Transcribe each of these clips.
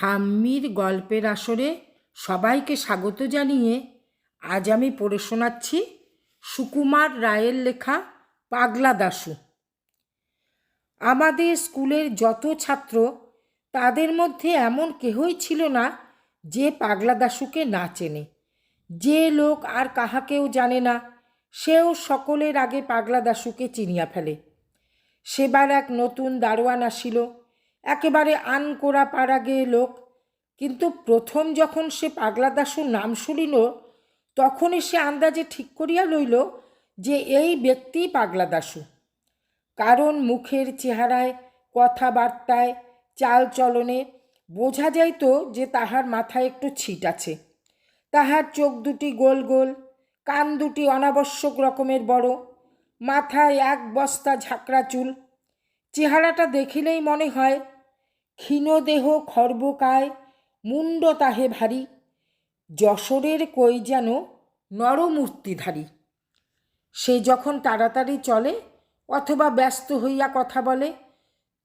ঠাম্মির গল্পের আসরে সবাইকে স্বাগত জানিয়ে আজ আমি পড়ে শোনাচ্ছি সুকুমার রায়ের লেখা পাগলা দাশু। আমাদের স্কুলের যত ছাত্র, তাদের মধ্যে এমন কেহই ছিল না যে পাগলা দাশুকে না চেনে। যে লোক আর কাহাকেও জানে না, সেও সকলের আগে পাগলা দাশুকে চিনিয়া ফেলে। সেবার এক নতুন দারোয়ান আসিল। একেবারে আনকোরা পাড়াগে লোক। কিন্তু প্রথম যখন সে পাগলা দাশুর নাম শুনিল, তখনই সে আন্দাজে ঠিক করিয়া লইল যে এই ব্যক্তি পাগলা দাসু কারণ মুখের চেহারায়, কথাবার্তায় চাল চলনে বোঝা যাইত যে তাহার মাথায় একটু ছিট আছে। তাহার চোখ দুটি গোল গোল, কান দুটি অনাবশ্যক রকমের বড়, মাথায় এক বস্তা ঝাঁকড়া চুল। চেহারাটা দেখিলেই মনে হয় ক্ষীণদেহ খর্বকায় মুন্ড তাহে ভারী, যশোরের কই যেন নরমূর্তিধারী সে যখন তাড়াতাড়ি চলে অথবা ব্যস্ত হইয়া কথা বলে,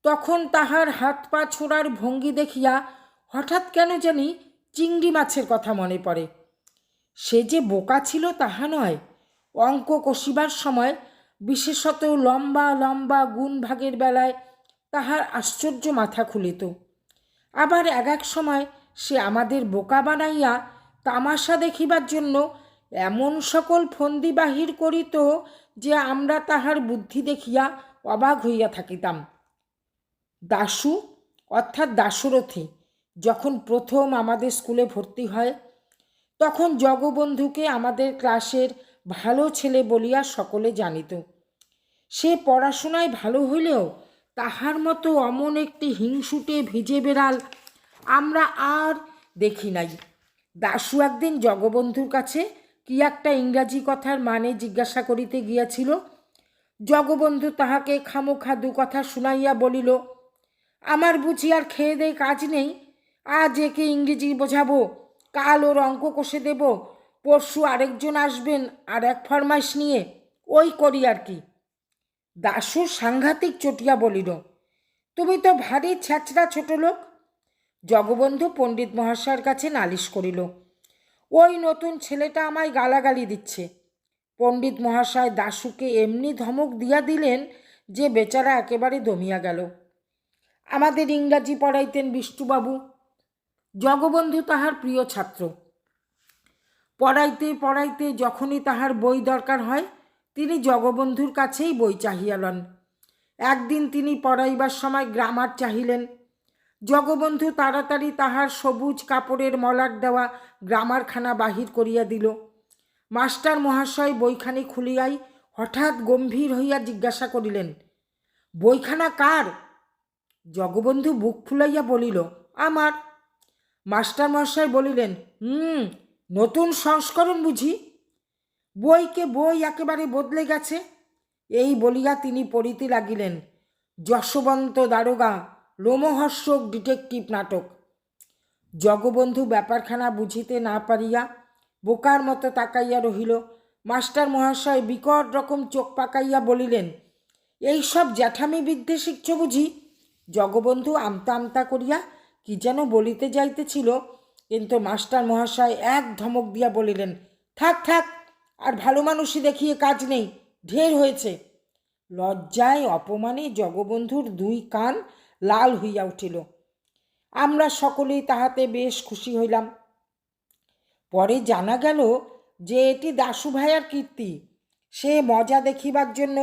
তখন তাহার হাত পা ছোড়ার ভঙ্গি দেখিয়া হঠাৎ কেন জানি চিংড়ি মাছের কথা মনে পড়ে। সে যে বোকা ছিল তাহা নয়, অঙ্ক কষিবার সময় বিশেষত লম্বা লম্বা গুণ ভাগের বেলায় তাহার আশ্চর্য মাথা খুলিত। আবার এক এক সময় সে আমাদের বোকা বানাইয়া তামাশা দেখিবার জন্য এমন সকল ফন্দি বাহির করিত যে আমরা তাহার বুদ্ধি দেখিয়া অবাক হইয়া থাকিতাম। দাশু, অর্থাৎ দাশরথী, যখন প্রথম আমাদের স্কুলে ভর্তি হয়, তখন জগবন্ধুকে আমাদের ক্লাসের ভালো ছেলে বলিয়া সকলে জানিত। সে পড়াশোনায় ভালো হইলেও তাহার মতো অমন একটি হিংসুটে ভিজে বেড়াল আমরা আর দেখি নাই। দাশু একদিন জগবন্ধুর কাছে কি একটা ইংরাজি কথার মানে জিজ্ঞাসা করিতে গিয়াছিল। জগবন্ধু তাহাকে খামোখা দু কথা শুনাইয়া বলিল, আমার বুঝি আর খেয়ে দেয় কাজ নেই। আজ একে ইংরেজি বোঝাবো, কাল ওর অঙ্ক কষে দেব, পরশু আরেকজন আসবেন আর এক ফরমাইশ নিয়ে, ওই করি আর কি। দাসু সাংঘাতিক চটিয়া বলিল, তুমি তো ভারী ছ্যাচড়া ছোট লোক? জগবন্ধু পণ্ডিত মহাশয়ের কাছে নালিশ করিল, ওই নতুন ছেলেটা আমায় গালাগালি দিচ্ছে। পণ্ডিত মহাশয় দাশুকে এমনি ধমক দিয়া দিলেন যে বেচারা একেবারে দমিয়া গেল, আমাদের ইংরাজি পড়াইতেন বিষ্টুবাবু জগবন্ধু তাহার প্রিয় ছাত্র, পড়াইতে পড়াইতে যখনই তাহার বই দরকার হয় তিনি জগবন্ধুর কাছেই বই চাহিয়া লন। একদিন তিনি পড়াইবার সময় গ্রামার চাহিলেন। জগবন্ধু তাড়াতাড়ি তাহার সবুজ কাপড়ের মলার দেওয়া গ্রামারখানা বাহির করিয়া দিল। মাস্টার মহাশয় বইখানি খুলিয়াই হঠাৎ গম্ভীর হইয়া জিজ্ঞাসা করিলেন, বইখানা কার? জগবন্ধু বুক ফুলাইয়া বলিল, আমার। মাস্টার মহাশয় বলিলেন হুম নতুন সংস্করণ বুঝি? বইকে বই একেবারে বদলে গেছে। এই বলিয়া তিনি পড়িতে লাগিলেন। যশবন্ত দারোগা লোমহর্ষক ডিটেকটিভ নাটক। জগবন্ধু ব্যাপারখানা বুঝিতে না পারিয়া বোকার মতো তাকাইয়া রহিল। মাস্টার মহাশয় বিকট রকম চোখ পাকাইয়া বলিলেন, এই সব জ্যাঠামি বিদ্যে শিখছ বুঝি? জগবন্ধু আমতা আমতা করিয়া কি যেন বলিতে যাইতেছিল। কিন্তু মাস্টার মহাশয় এক ধমক দিয়া বলিলেন, থাক থাক আর ভালো মানুষই দেখিয়ে কাজ নেই। ঢের হয়েছে। লজ্জায় অপমানে জগবন্ধুর দুই কান লাল হইয়া উঠিল। আমরা সকলেই তাহাতে বেশ খুশি হইলাম। পরে জানা গেল যে এটি দাশু ভাইয়ার কীর্তি। সে মজা দেখিবার জন্য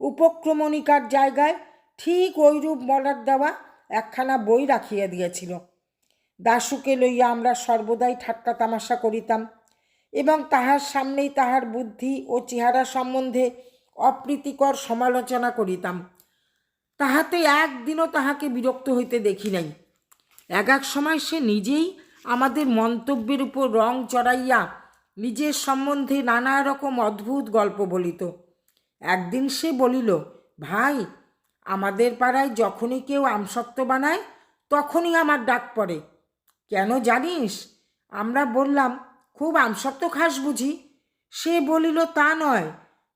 উপক্রমণিকার জায়গায় ঠিক ওইরূপ মলার দেওয়া একখানা বই রাখিয়া দিয়েছিল। দাশুকে লইয়া আমরা সর্বদাই ঠাট্টা তামাশা করিতাম। এবং তাহার সামনেই তাহার বুদ্ধি ও চেহারা সম্বন্ধে অপ্রীতিকর সমালোচনা করিতাম। তাহাতে একদিনও তাহাকে বিরক্ত হইতে দেখি নাই। এক এক সময় সে নিজেই আমাদের মন্তব্যের উপর রং চড়াইয়া নিজের সম্বন্ধে নানা রকম অদ্ভুত গল্প বলিত। একদিন সে বলিল, ভাই, আমাদের পাড়ায় যখনই কেউ আমসত্ত্ব বানায়, তখনই আমার ডাক পড়ে। কেন জানিস? আমরা বললাম খুব আমসত্ত্ব খাস বুঝি। সে বলিল, তা নয়।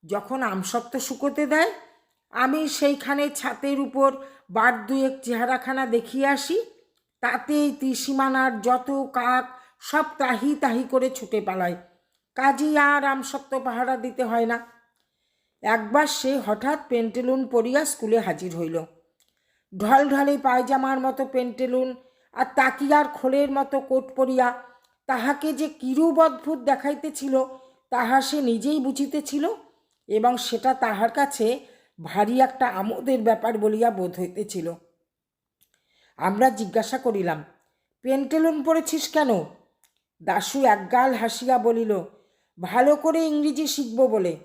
যখন আমসত্ত্ব শুকোতে দেয়, আমি সেইখানে ছাতের উপর বার দুয়েক চেহারাখানা দেখিয়ে আসি। তাতেই ত্রিসীমানার যত কাক সব তাহি তাহি করে ছুটে পালায়। কাজী আর আমসত্ব পাহারা দিতে হয় না। একবার সে হঠাৎ পেন্টেলুন পরিয়া স্কুলে হাজির হইল। ঢলঢলে পায়জামার মতো পেন্টেলুন আর তাকিয়ার খোলের মতো কোট পরিয়া তাহাকে যে কিরূপ অদ্ভুত দেখাইতেছিল, তাহা সে নিজেই বুঝিতেছিল এবং সেটা তাহার কাছে ভারী একটা আমোদের ব্যাপার বলিয়া বোধ হইতেছিল। আমরা জিজ্ঞাসা করিলাম, পেন্টেলুন পড়েছিস কেন? দাশু একগাল হাসিয়া বলিল, ভালো করে ইংরেজি শিখব বলে।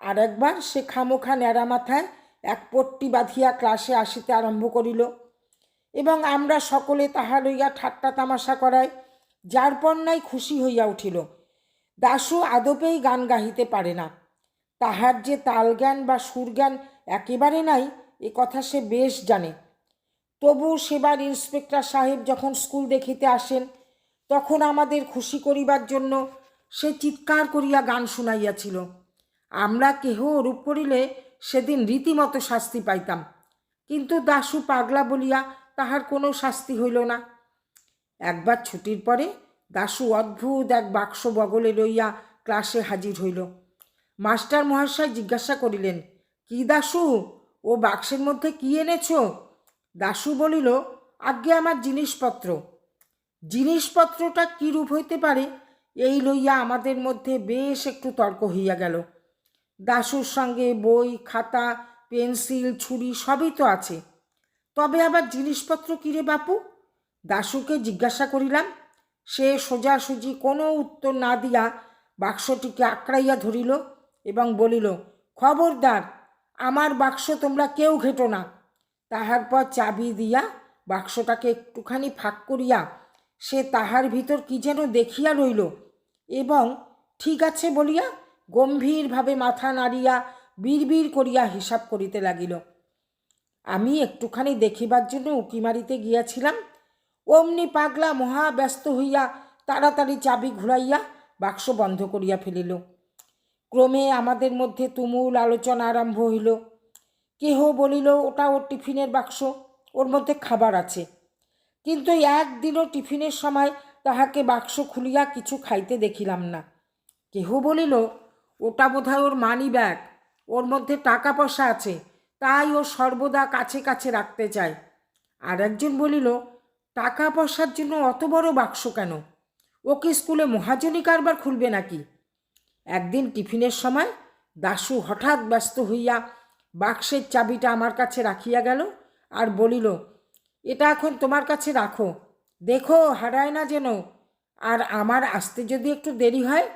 আর একবার সে খামোখা ন্যাড়া মাথায় এক পট্টি বাঁধিয়া ক্লাসে আসিতে আরম্ভ করিল এবং আমরা সকলে তাহা লইয়া ঠাট্টা তামাশা করায় যার খুশি হইয়া উঠিল। দাশু আদপেই গান গাহিতে পারে না। তাহার যে তালজ্ঞান বা সুরজ্ঞান একেবারে নাই, এ কথা সে বেশ জানে। তবু সেবার ইন্সপেক্টর সাহেব যখন স্কুল দেখিতে আসেন, তখন আমাদের খুশি করিবার জন্য সে চিৎকার করিয়া গান শুনাইয়াছিল। আমরা কেহ ওরূপ করিলে সেদিন রীতিমতো শাস্তি পাইতাম। কিন্তু দাশু পাগলা বলিয়া তাহার কোনো শাস্তি হইল না। একবার ছুটির পরে দাশু অদ্ভুত এক বাক্স বগলে লইয়া ক্লাসে হাজির হইল। মাস্টার মহাশয় জিজ্ঞাসা করিলেন, কি দাশু? ও বাক্সের মধ্যে কি এনেছ? দাশু বলিল, আজ্ঞে আমার জিনিসপত্র। জিনিসপত্রটা কী রূপ হইতে পারে? এই লইয়া আমাদের মধ্যে বেশ একটু তর্ক হইয়া গেল। দাশুর সঙ্গে বই, খাতা, পেন্সিল, ছুরি সবই তো আছে। তবে আবার জিনিসপত্র কিরে বাপু? দাশুকে জিজ্ঞাসা করিলাম, সে সোজাসুজি কোনো উত্তর না দিয়া বাক্সটিকে আঁকড়াইয়া ধরিল এবং বলিল, খবরদার, আমার বাক্স তোমরা কেউ ঘেটো না। তাহার পর চাবি দিয়া বাক্সটাকে একটুখানি ফাঁক করিয়া সে তাহার ভিতর কি যেন দেখিয়া রইল এবং, ঠিক আছে বলিয়া গম্ভীরভাবে মাথা নাড়িয়া বিড়বিড় করিয়া হিসাব করিতে লাগিল। আমি একটুখানি দেখিবার জন্য উকি মারিতে গিয়াছিলাম অমনি পাগলা মহা ব্যস্ত হইয়া তাড়াতাড়ি চাবি ঘুরাইয়া বাক্স বন্ধ করিয়া ফেলিল। ক্রমে আমাদের মধ্যে তুমুল আলোচনা আরম্ভ হইল। কেহ বলিল, ওটা ওর টিফিনের বাক্স, ওর মধ্যে খাবার আছে। কিন্তু একদিনও টিফিনের সময় তাহাকে বাক্স খুলিয়া কিছু খাইতে দেখিলাম না। কেহ বলিল, ওটা বোধহয় ওর মানি ব্যাগ, ওর মধ্যে টাকা পয়সা আছে, তাই ও সর্বদা কাছে কাছে রাখতে চায়। আর একজন বলিল টাকা পয়সার জন্য অত বড় বাক্স কেন? ওকে স্কুলে মহাজনী কারবার খুলবে নাকি? একদিন টিফিনের সময় দাশু হঠাৎ ব্যস্ত হইয়া বাক্সের চাবিটা আমার কাছে রাখিয়া গেল আর বলিল, এটা এখন তোমার কাছে রাখো। দেখো, হারায় না যেন। আর আমার আসতে যদি একটু দেরি হয়,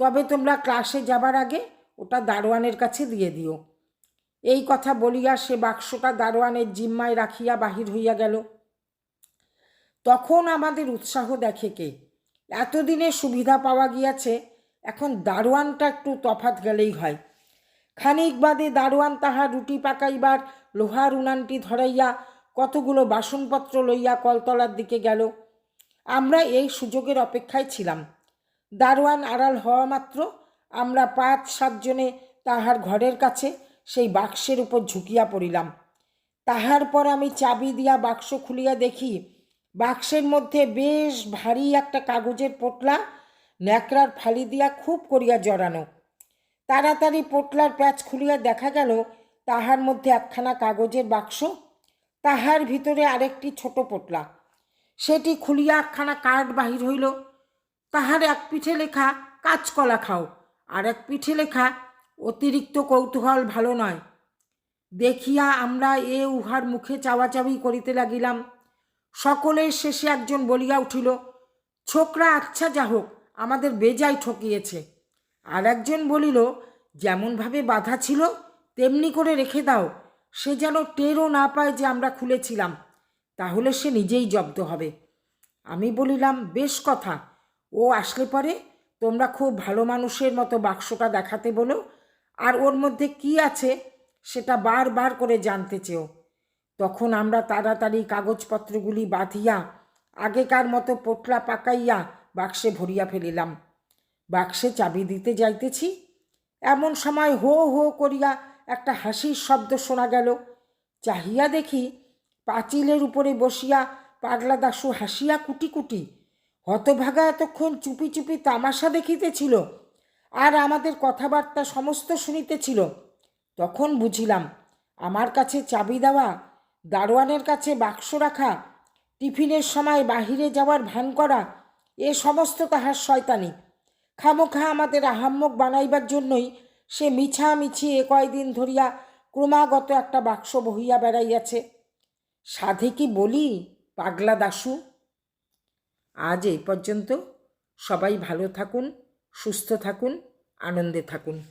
তবে তোমরা ক্লাসে যাবার আগে ওটা দারোয়ানের কাছে দিয়ে দিও। এই কথা বলিয়া সে বাক্সটা দারোয়ানের জিম্মায় রাখিয়া বাহির হইয়া গেল। তখন আমাদের উৎসাহ দেখে কে? এতদিনে সুবিধা পাওয়া গিয়াছে, এখন দারোয়ানটা একটু তফাত গেলেই হয়। খানিক বাদে দারোয়ান তাহার রুটি পাকাইবার লোহার উনানটি ধরাইয়া কতগুলো বাসনপত্র লইয়া কলতলার দিকে গেল। আমরা এই সুযোগের অপেক্ষায় ছিলাম। দারোয়ান আড়াল হওয়া মাত্র আমরা পাঁচ সাতজনে তাহার ঘরের কাছে সেই বাক্সের উপর ঝুঁকিয়া পড়িলাম। তাহার পর আমি চাবি দিয়া বাক্স খুলিয়া দেখি বাক্সের মধ্যে বেশ ভারী একটা কাগজের পোটলা ন্যাকড়ার ফালি দিয়া খুব করিয়া জড়ানো। তাড়াতাড়ি পোটলার প্যাচ খুলিয়া দেখা গেল তাহার মধ্যে একখানা কাগজের বাক্স, তাহার ভিতরে আরেকটি ছোট পোটলা। সেটি খুলিয়া একখানা কার্ড বাহির হইল। তাহার এক পিঠে লেখা, কাঁচকলা খাও। আর এক পিঠে লেখা, অতিরিক্ত কৌতূহল ভালো নয়। দেখিয়া আমরা এ উহার মুখে চাওয়াচাওয়ি করিতে লাগিলাম। সকলের শেষে একজন বলিয়া উঠিল, ছোকরা আচ্ছা যা হোক, আমাদের বেজায় ঠকিয়েছে। আর একজন বলিল, যেমনভাবে বাধা ছিল, তেমনি করে রেখে দাও। সে যেন টেরও না পায় যে আমরা খুলেছিলাম, তাহলে সে নিজেই জব্দ হবে। আমি বলিলাম, বেশ কথা। ও আসলে পরে তোমরা খুব ভালো মানুষের মতো বাক্সটা দেখাতে বলো, আর ওর মধ্যে কি আছে সেটা বারবার করে জানতে চেও। তখন আমরা তাড়াতাড়ি কাগজপত্রগুলি বাঁধিয়া আগেকার মতো পোটলা পাকাইয়া বাক্সে ভরিয়া ফেলিলাম। বাক্সে চাবি দিতে যাইতেছি। এমন সময় হো হো করিয়া একটা হাসির শব্দ শোনা গেল। চাহিয়া দেখি পাঁচিলের উপরে বসিয়া পাগলা দাসু হাসিয়া কুটি কুটি। হতভাগা এতক্ষণ চুপি চুপি তামাশা দেখিতেছিল আর আমাদের কথাবার্তা সমস্ত শুনিতেছিল। তখন বুঝিলাম, আমার কাছে চাবি দেওয়া দারোয়ানের কাছে বাক্স রাখা, টিফিনের সময় বাহিরে যাওয়ার ভান করা, এ সমস্ত তাহার শয়তানি। খামোখা আমাদের আহাম্মক বানাইবার জন্যই সে মিছামিছি এ কয়দিন ধরিয়া ক্রমাগত একটা বাক্স বহিয়া বেড়াইয়াছে। সাধে কি বলি, পাগলা দাশু? আজ এই পর্যন্ত সবাই ভালো থাকুন, সুস্থ থাকুন, আনন্দে থাকুন।